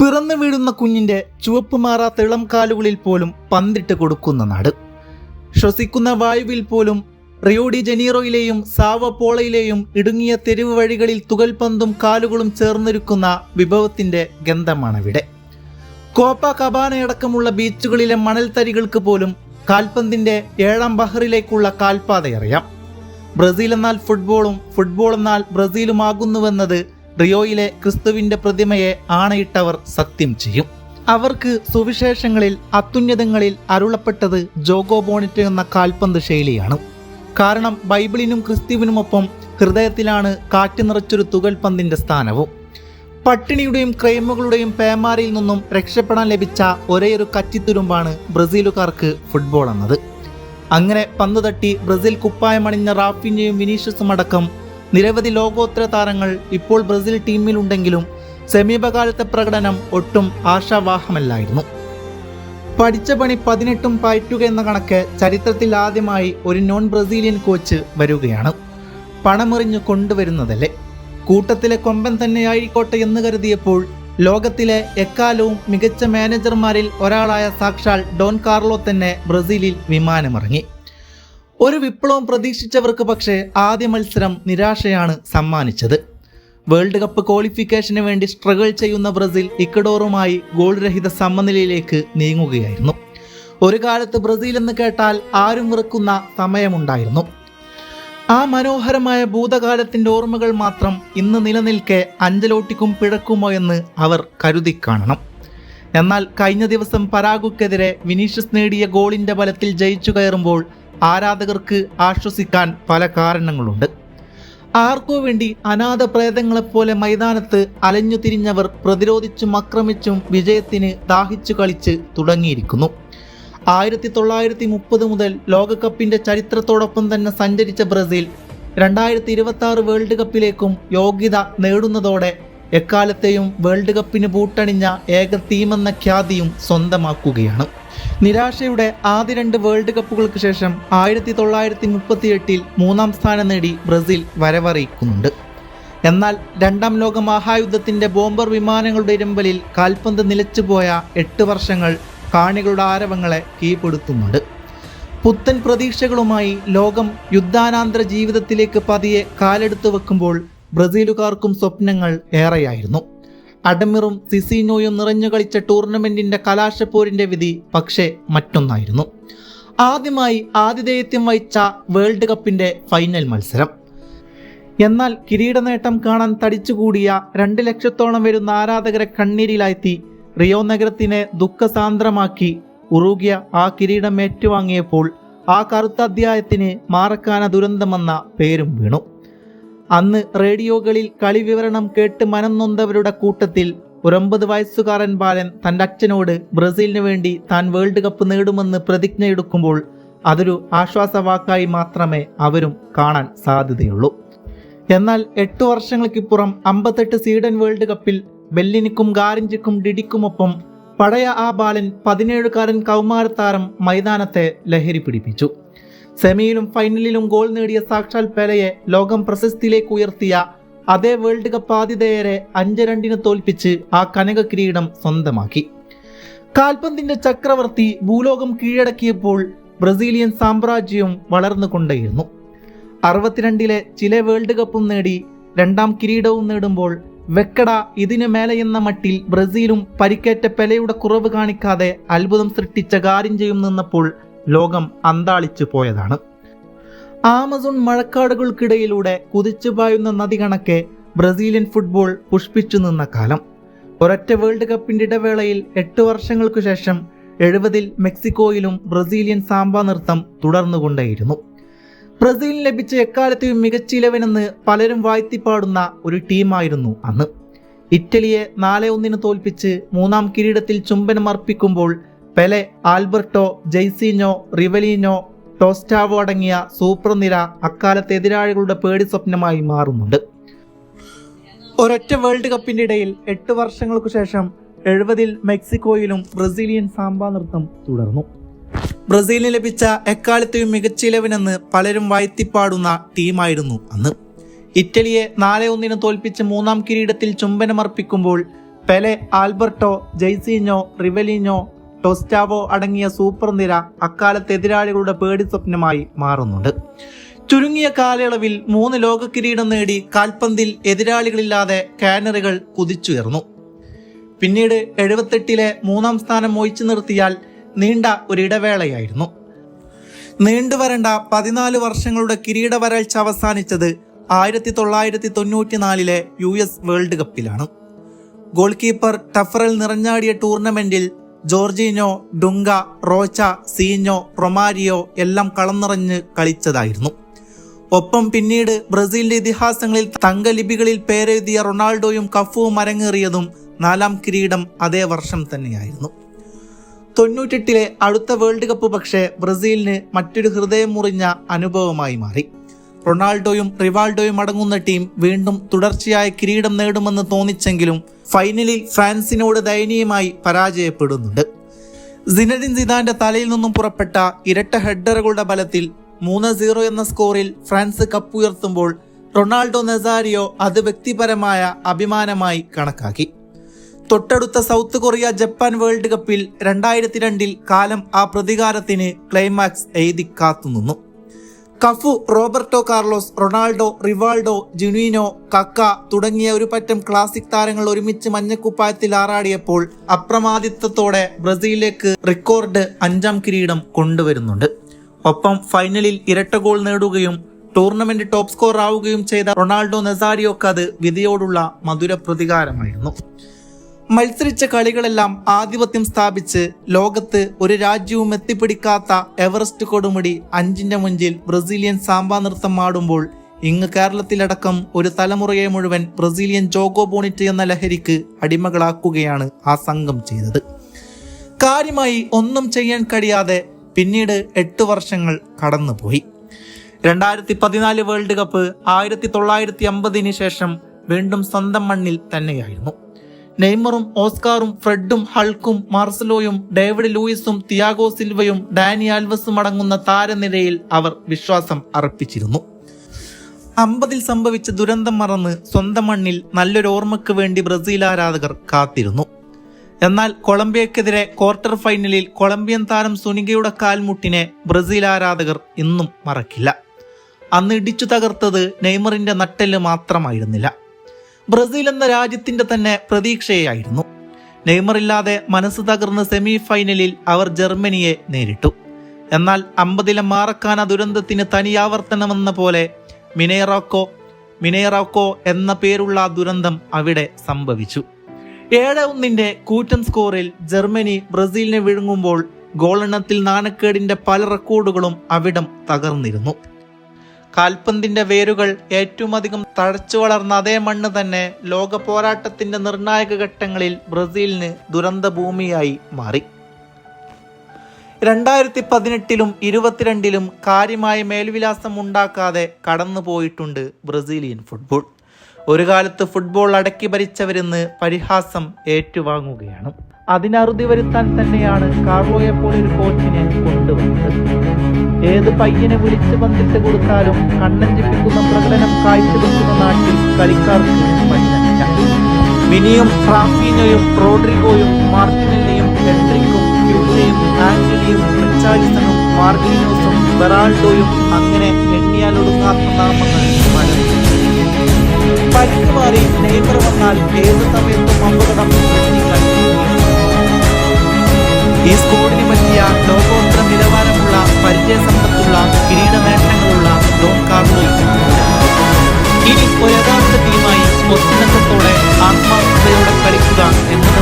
പിറന്നു വീഴുന്ന കുഞ്ഞിന്റെ ചുവപ്പ് മാറാത്ത ഇളം കാലുകളിൽ പോലും പന്തിട്ട് കൊടുക്കുന്ന നാട്. ശ്വസിക്കുന്ന വായുവിൽ പോലും റിയോഡി ജനീറോയിലെയും സാവ പോളയിലെയും ഇടുങ്ങിയ തെരുവ് വഴികളിൽ തുകൽപന്തും കാലുകളും ചേർന്നിരിക്കുന്ന വിഭവത്തിന്റെ ഗന്ധമാണവിടെ കോപ്പ കബാനയടക്കമുള്ള ബീച്ചുകളിലെ മണൽത്തരികൾക്ക് പോലും കാൽപന്തിന്റെ ഏഴാം ബഹറിലേക്കുള്ള കാൽപാതയറിയാം. ബ്രസീൽ എന്നാൽ ഫുട്ബോളും ഫുട്ബോൾ എന്നാൽ ബ്രസീലുമാകുന്നുവെന്നത് റിയോയിലെ ക്രിസ്തുവിന്റെ പ്രതിമയെ ആണയിട്ടവർ സത്യം ചെയ്യും. അവർക്ക് സുവിശേഷങ്ങളിൽ അത്യുന്നതങ്ങളിൽ അരുളപ്പെട്ടത് ജോഗോ ബോണിറ്റ് എന്ന കാൽപന്ത് ശൈലിയാണ്. കാരണം ബൈബിളിനും ക്രിസ്തുവിനുമൊപ്പം ഹൃദയത്തിലാണ് കാറ്റ് നിറച്ചൊരു തുകൽപന്തിന്റെ സ്ഥാനവും. പട്ടിണിയുടെയും ക്രൈമുകളുടെയും പേമാരിയിൽ നിന്നും രക്ഷപ്പെടാൻ ലഭിച്ച ഒരേയൊരു കറ്റിത്തുരുമ്പാണ് ബ്രസീലുകാർക്ക് ഫുട്ബോൾ എന്നത്. അങ്ങനെ പന്ത് തട്ടി ബ്രസീൽ കുപ്പായമണിഞ്ഞ റാഫിന്യയും വിനീഷ്യസും അടക്കം നിരവധി ലോകോത്തര താരങ്ങൾ ഇപ്പോൾ ബ്രസീൽ ടീമിലുണ്ടെങ്കിലും സമീപകാലത്തെ പ്രകടനം ഒട്ടും ആശാവാഹമല്ലായിരുന്നു. പഠിച്ച പണി പതിനെട്ടും പയറ്റുക എന്ന കണക്ക് ചരിത്രത്തിൽ ആദ്യമായി ഒരു നോൺ ബ്രസീലിയൻ കോച്ച് വരികയാണ്. പണമെറിഞ്ഞു കൊണ്ടുവരുന്നതല്ലേ? കൂട്ടത്തിലെ കൊമ്പൻ തന്നെയായിക്കോട്ടെ എന്ന് കരുതിയപ്പോൾ ലോകത്തിലെ എക്കാലവും മികച്ച മാനേജർമാരിൽ ഒരാളായ സാക്ഷാൽ ഡോൺ കാർലോ തന്നെ ബ്രസീലിൽ വിമാനമിറങ്ങി. ഒരു വിപ്ലവം പ്രതീക്ഷിച്ചവർക്ക് പക്ഷേ ആദ്യ മത്സരം നിരാശയാണ് സമ്മാനിച്ചത്. വേൾഡ് കപ്പ് ക്വാളിഫിക്കേഷന് വേണ്ടി സ്ട്രഗിൾ ചെയ്യുന്ന ബ്രസീൽ ഇക്കഡോറുമായി ഗോൾ രഹിത സമനിലയിലേക്ക് നീങ്ങുകയായിരുന്നു. ഒരു കാലത്ത് ബ്രസീൽ എന്ന് കേട്ടാൽ ആരും വെറുക്കുന്ന സമയമുണ്ടായിരുന്നു. ആ മനോഹരമായ ഭൂതകാലത്തിന്റെ ഓർമ്മകൾ മാത്രം ഇന്ന് നിലനിൽക്കെ അഞ്ചലോട്ടിക്കും പിഴക്കുമോ എന്ന് അവർ കരുതി കാണണം. എന്നാൽ കഴിഞ്ഞ ദിവസം പരാഗുക്കെതിരെ വിനീഷ്യസ് നേടിയ ഗോളിന്റെ ബലത്തിൽ ജയിച്ചു കയറുമ്പോൾ ആരാധകർക്ക് ആശ്വസിക്കാൻ പല കാരണങ്ങളുണ്ട്. ആർക്കോ വേണ്ടി അനാഥ പ്രേതങ്ങളെപ്പോലെ മൈതാനത്ത് അലഞ്ഞു തിരിഞ്ഞവർ പ്രതിരോധിച്ചും ആക്രമിച്ചും വിജയത്തിന് ദാഹിച്ചു കളിച്ച് തുടങ്ങിയിരിക്കുന്നു. ആയിരത്തി തൊള്ളായിരത്തി മുപ്പത് മുതൽ ലോകകപ്പിന്റെ ചരിത്രത്തോടൊപ്പം തന്നെ സഞ്ചരിച്ച ബ്രസീൽ രണ്ടായിരത്തി ഇരുപത്തി ആറ് വേൾഡ് കപ്പിലേക്കും യോഗ്യത നേടുന്നതോടെ എക്കാലത്തെയും വേൾഡ് കപ്പിന് ബൂട്ടണിഞ്ഞ ഏക ടീമെന്ന ഖ്യാതിയും സ്വന്തമാക്കുകയാണ്. നിരാശയുടെ ആദ്യ രണ്ട് വേൾഡ് കപ്പുകൾക്ക് ശേഷം ആയിരത്തി തൊള്ളായിരത്തി മുപ്പത്തി എട്ടിൽ മൂന്നാം സ്ഥാനം നേടി ബ്രസീൽ വരവറിയിക്കുന്നുണ്ട്. എന്നാൽ രണ്ടാം ലോക മഹായുദ്ധത്തിന്റെ ബോംബർ വിമാനങ്ങളുടെ ഇരമ്പലിൽ കാൽപന്ത് നിലച്ചുപോയ എട്ട് വർഷങ്ങൾ കാണികളുടെ ആരവങ്ങളെ കീഴ്പ്പെടുത്തുന്നുണ്ട്. പുത്തൻ പ്രതീക്ഷകളുമായി ലോകം യുദ്ധാനാന്തര ജീവിതത്തിലേക്ക് പതിയെ കാലെടുത്തു വെക്കുമ്പോൾ ബ്രസീലുകാർക്കും സ്വപ്നങ്ങൾ ഏറെയായിരുന്നു. അഡമിറും സിസീനോയും നിറഞ്ഞു കളിച്ച ടൂർണമെന്റിന്റെ കലാശപ്പോരിന്റെ വിധി പക്ഷേ മറ്റൊന്നായിരുന്നു. ആദ്യമായി ആതിഥേയത്വം വഹിച്ച വേൾഡ് കപ്പിന്റെ ഫൈനൽ മത്സരം. എന്നാൽ കിരീട നേട്ടം കാണാൻ തടിച്ചുകൂടിയ രണ്ട് ലക്ഷത്തോളം വരുന്ന ആരാധകരെ കണ്ണീരിലാഴ്ത്തി റിയോ നഗരത്തിനെ ദുഃഖസാന്ദ്രമാക്കി ഉറുകിയ ആ കിരീടം ഏറ്റുവാങ്ങിയപ്പോൾ ആ കറുത്ത അധ്യായത്തിന് മാറക്കാന ദുരന്തമെന്ന പേരും വീണു. അന്ന് റേഡിയോകളിൽ കളി വിവരണം കേട്ട് മനം നൊന്തവരുടെ കൂട്ടത്തിൽ ഒരൊമ്പത് വയസ്സുകാരൻ ബാലൻ തന്റെ അച്ഛനോട് ബ്രസീലിന് വേണ്ടി താൻ വേൾഡ് കപ്പ് നേടുമെന്ന് പ്രതിജ്ഞയെടുക്കുമ്പോൾ അതൊരു ആശ്വാസവാക്കായി മാത്രമേ അവരും കാണാൻ സാധ്യതയുള്ളൂ. എന്നാൽ എട്ട് വർഷങ്ങൾക്കിപ്പുറം അമ്പത്തെട്ട് സ്വീഡൻ വേൾഡ് കപ്പിൽ ബെല്ലിനിക്കും ഗാരഞ്ചിക്കും ഡിഡിക്കുമൊപ്പം പഴയ ആ ബാലൻ പതിനേഴുകാരൻ കൗമാരത്താരം മൈതാനത്തെ ലഹരി പിടിപ്പിച്ചു. സെമിയിലും ഫൈനലിലും ഗോൾ നേടിയ സാക്ഷാൽ പെലയെ ലോകം പ്രശസ്തിയിലേക്ക് ഉയർത്തിയ അതേ വേൾഡ് കപ്പ് ആതിഥേയരെ അഞ്ച് രണ്ടിന് തോൽപ്പിച്ച് ആ കനക കിരീടം സ്വന്തമാക്കി. കാൽപന്തിന്റെ ചക്രവർത്തി ഭൂലോകം കീഴടക്കിയപ്പോൾ ബ്രസീലിയൻ സാമ്രാജ്യവും വളർന്നുകൊണ്ടേയിരുന്നു അറുപത്തിരണ്ടിലെ ചില വേൾഡ് കപ്പും നേടി രണ്ടാം കിരീടവും നേടുമ്പോൾ വെക്കട ഇതിനു മേലെ എന്ന മട്ടിൽ ബ്രസീലും പരിക്കേറ്റ പെലയുടെ കുറവ് കാണിക്കാതെ അത്ഭുതം സൃഷ്ടിച്ച ഗാരിഞ്ചയും നിന്നപ്പോൾ ലോകം അന്താളിച്ചു പോയതാണ്. ആമസോൺ മഴക്കാടുകൾക്കിടയിലൂടെ കുതിച്ചു പായുന്ന നദി കണക്കെ ബ്രസീലിയൻ ഫുട്ബോൾ പുഷ്പിച്ചു നിന്ന കാലം. ഒരൊറ്റ വേൾഡ് കപ്പിന്റെ ഇടവേളയിൽ എട്ട് വർഷങ്ങൾക്കു ശേഷം എഴുപതിൽ മെക്സിക്കോയിലും ബ്രസീലിയൻ സാമ്പ നൃത്തം തുടർന്നുകൊണ്ടേയിരുന്നു. ബ്രസീലിന് ലഭിച്ച എക്കാലത്തെയും മികച്ച ഇലവനെന്ന് പലരും വാഴ്ത്തിപ്പാടുന്ന ഒരു ടീമായിരുന്നു അന്ന്. ഇറ്റലിയെ നാല് ഒന്നിന് തോൽപ്പിച്ച് മൂന്നാം കിരീടത്തിൽ ചുംബനം അർപ്പിക്കുമ്പോൾ പെലെ ആൽബർട്ടോ ജെയ്സീനോ റിവലീനോ ടോസ്റ്റാവോ അടങ്ങിയ സൂപ്പർ നിര അക്കാലത്തെ എതിരാളികളുടെ പേടി സ്വപ്നമായി മാറുന്നുണ്ട്. ഒരൊറ്റ വേൾഡ് കപ്പിന്റെ ഇടയിൽ എട്ട് വർഷങ്ങൾക്ക് ശേഷം എഴുപതിൽ മെക്സിക്കോയിലും ബ്രസീലിയൻ സാമ്പാ നൃത്തം തുടർന്നു. ബ്രസീലിന് ലഭിച്ച എക്കാലത്തെയും മികച്ച ഇലവനെന്ന് പലരും വാഴ്ത്തിപ്പാടുന്ന ടീമായിരുന്നു അന്ന്. ഇറ്റലിയെ നാല് ഒന്നിന് തോൽപ്പിച്ച് മൂന്നാം കിരീടത്തിൽ ചുംബനമർപ്പിക്കുമ്പോൾ പെലെ ആൽബർട്ടോ ജെയ്സീനോ റിവലിഞ്ഞോ ടൊസ്റ്റാവോ അടങ്ങിയ സൂപ്പർ നിര അക്കാലത്തെ എതിരാളികളുടെ പേടി സ്വപ്നമായി മാറുന്നുണ്ട്. ചുരുങ്ങിയ കാലയളവിൽ മൂന്ന് ലോക കിരീടം നേടി കാൽപന്തിൽ എതിരാളികളില്ലാതെ കാനറികൾ കുതിച്ചുയർന്നു. പിന്നീട് എഴുപത്തെട്ടിലെ മൂന്നാം സ്ഥാനം ഒഴിച്ചു നിർത്തിയാൽ നീണ്ട ഒരിടവേളയായിരുന്നു നീണ്ടുവരേണ്ട പതിനാല് വർഷങ്ങളുടെ കിരീട വരൾച്ച അവസാനിച്ചത് ആയിരത്തി തൊള്ളായിരത്തി തൊണ്ണൂറ്റിനാലിലെ യു എസ് വേൾഡ് കപ്പിലാണ്. ഗോൾ കീപ്പർ ടഫറൽ നിറഞ്ഞാടിയ ടൂർണമെന്റിൽ ജോർജീനോ ഡുങ്ക റോച്ച സീഞ്ഞോ റൊമാരിയോ എല്ലാം കളന്നിറഞ്ഞ് കളിച്ചതായിരുന്നു. ഒപ്പം പിന്നീട് ബ്രസീലിന്റെ ഇതിഹാസങ്ങളിൽ തങ്കലിപികളിൽ പേരെഴുതിയ റൊണാൾഡോയും കഫുവും അരങ്ങേറിയതും നാലാം കിരീടം അതേ വർഷം തന്നെയായിരുന്നു. തൊണ്ണൂറ്റെട്ടിലെ അടുത്ത വേൾഡ് കപ്പ് പക്ഷേ ബ്രസീലിന് മറ്റൊരു ഹൃദയം മുറിഞ്ഞ അനുഭവമായി മാറി. റൊണാൾഡോയും റിവാൾഡോയും അടങ്ങുന്ന ടീം വീണ്ടും തുടർച്ചയായ കിരീടം നേടുമെന്ന് തോന്നിച്ചെങ്കിലും ഫൈനലിൽ ഫ്രാൻസിനോട് ദയനീയമായി പരാജയപ്പെടുന്നുണ്ട്. സിനഡിൻ സിദാന്റെ തലയിൽ നിന്നും പുറപ്പെട്ട ഇരട്ട ഹെഡറുകളുടെ ബലത്തിൽ മൂന്ന് സീറോ എന്ന സ്കോറിൽ ഫ്രാൻസ് കപ്പ് ഉയർത്തുമ്പോൾ റൊണാൾഡോ നെസാരിയോ അത് വ്യക്തിപരമായ അഭിമാനമായി കണക്കാക്കി. തൊട്ടടുത്ത സൗത്ത് കൊറിയ ജപ്പാൻ വേൾഡ് കപ്പിൽ രണ്ടായിരത്തി രണ്ടിൽ കാലം ആ പ്രതികാരത്തിന് ക്ലൈമാക്സ് എഴുതി കാത്തുനിന്നു. Cafu Roberto Carlos Ronaldo Rivaldo Juninho Kaka തുടങ്ങിയ ഒരു പറ്റം ക്ലാസിക് താരങ്ങൾ ഒരുമിച്ച് മഞ്ഞക്കുപ്പായത്തിൽ ആറാടിയപ്പോൾ അപ്രമാദിത്വത്തോടെ ബ്രസീലിലേക്ക് റെക്കോർഡ് അഞ്ചാം കിരീടം കൊണ്ടുവരുന്നുണ്ട്. ഒപ്പം ഫൈനലിൽ ഇരട്ട ഗോൾ നേടുകയും ടൂർണമെന്റ് ടോപ്പ് സ്കോർ ആവുകയും ചെയ്ത റൊണാൾഡോ നെസാരിയോക്ക് അത് വിധിയോടുള്ള മധുര പ്രതികാരമായിരുന്നു. മത്സരിച്ച കളികളെല്ലാം ആധിപത്യം സ്ഥാപിച്ച് ലോകത്ത് ഒരു രാജ്യവും എത്തിപ്പിടിക്കാത്ത എവറസ്റ്റ് കൊടുമുടി അഞ്ചിന്റെ മുഞ്ചിൽ ബ്രസീലിയൻ സാമ്പാ നൃത്തം ആടുമ്പോൾ ഇങ്ങ് കേരളത്തിലടക്കം ഒരു തലമുറയെ മുഴുവൻ ബ്രസീലിയൻ ജോഗോ ബോണിറ്റ് എന്ന ലഹരിക്ക് അടിമകളാക്കുകയാണ് ആ സംഘം ചെയ്തത്. കാര്യമായി ഒന്നും ചെയ്യാൻ കഴിയാതെ പിന്നീട് എട്ട് വർഷങ്ങൾ കടന്നുപോയി. രണ്ടായിരത്തി പതിനാല് വേൾഡ് കപ്പ് ആയിരത്തി തൊള്ളായിരത്തി അമ്പതിന് ശേഷം വീണ്ടും സ്വന്തം മണ്ണിൽ തന്നെയായിരുന്നു. നെയ്മറും ഓസ്കാറും ഫ്രെഡും ഹൾക്കും മാർസലോയും ഡേവിഡ് ലൂയിസും തിയാഗോ സിൽവയും ഡാനി ആൽവസും അടങ്ങുന്ന താരനിരയിൽ അവർ വിശ്വാസം അർപ്പിച്ചിരുന്നു. അമ്പതിൽ സംഭവിച്ച ദുരന്തം മറന്ന് സ്വന്തം മണ്ണിൽ നല്ലൊരു ഓർമ്മയ്ക്ക് വേണ്ടി ബ്രസീൽ ആരാധകർ കാത്തിരുന്നു. എന്നാൽ കൊളംബിയക്കെതിരെ ക്വാർട്ടർ ഫൈനലിൽ കൊളംബിയൻ താരം സുനികയുടെ കാൽമുട്ടിനെ ബ്രസീൽ ആരാധകർ ഇന്നും മറക്കില്ല. അന്ന് ഇടിച്ചു തകർത്തത് നെയ്മറിന്റെ നട്ടെല്ല് മാത്രമായിരുന്നില്ല. ബ്രസീൽ എന്ന രാജ്യത്തിന്റെ തന്നെ പ്രതീക്ഷയായിരുന്നു. നെയ്മറില്ലാതെ മനസ്സ് തകർന്ന് സെമി ഫൈനലിൽ അവർ ജർമ്മനിയെ നേരിട്ടു. എന്നാൽ അമ്പതിലെ മാറക്കാന ദുരന്തത്തിന് തനിയാവർത്തനമെന്ന പോലെ മിനേറോക്കോ മിനേറോക്കോ എന്ന പേരുള്ള ദുരന്തം അവിടെ സംഭവിച്ചു. ഏഴ് ഒന്നിന്റെ കൂറ്റൻ സ്കോറിൽ ജർമ്മനി ബ്രസീലിനെ വിഴുങ്ങുമ്പോൾ ഗോളെണ്ണത്തിൽ നാണക്കേടിന്റെ പല റെക്കോർഡുകളും അവിടം തകർന്നിരുന്നു. കാൽപന്തിന്റെ വേരുകൾ ഏറ്റവും അധികം തഴച്ചു വളർന്ന അതേ മണ്ണ് തന്നെ ലോക പോരാട്ടത്തിന്റെ നിർണായക ഘട്ടങ്ങളിൽ ബ്രസീലിന് ദുരന്ത ഭൂമിയായി മാറി. രണ്ടായിരത്തി പതിനെട്ടിലും ഇരുപത്തിരണ്ടിലും കാര്യമായ മേൽവിലാസം ഉണ്ടാക്കാതെ കടന്നുപോയിട്ടുണ്ട് ബ്രസീലിയൻ ഫുട്ബോൾ. ഒരു കാലത്ത് ഫുട്ബോൾ അടക്കി ഭരിച്ചവരെന്ന് പരിഹാസം ഏറ്റുവാങ്ങുകയാണ്. അതിനറുതി വരുത്താൻ തന്നെയാണ് കാർലോയെ പോലൊരു കോച്ചിനെ കൊണ്ടുവന്നത്. ഏത് പയ്യനെ വിളിച്ച് പന്തിട്ട് കൊടുത്താലും കണ്ണഞ്ചിപ്പിക്കുന്ന പ്രകടനം കാഴ്ചവെക്കുന്ന നാട്ടിൽ കളിക്കാർക്ക് മിനിയും ഫ്രാഫീനയും റോഡ്രിഗോയും മാർട്ടിനെല്ലയും ഹെൻട്രിക്കും ക്യൂസയും ആന്റണിയും റിച്ചാർഡ്സണും മാർഗിനോസും ബെറാൾഡോയും അങ്ങനെ എണ്ണിയാലൊടുങ്ങാത്ത നാമങ്ങൾ പരിക്ക് മാറി നെയ്മർ വന്നാൽ ഏത് സമയത്തും അപകടം ഈ സ്കോഡിന് പറ്റിയ ലോകോത്തര നിലവാരമുള്ള പരിചയസമ്പത്തുള്ള കിരീടനേട്ടങ്ങളുള്ള ഡോൺ കാർലോയും ഇനി ഒരു യഥാർത്ഥ ടീമായി ഒത്തിണക്കത്തോടെ ആത്മാർത്ഥതയോടെ കളിക്കുക എന്നത്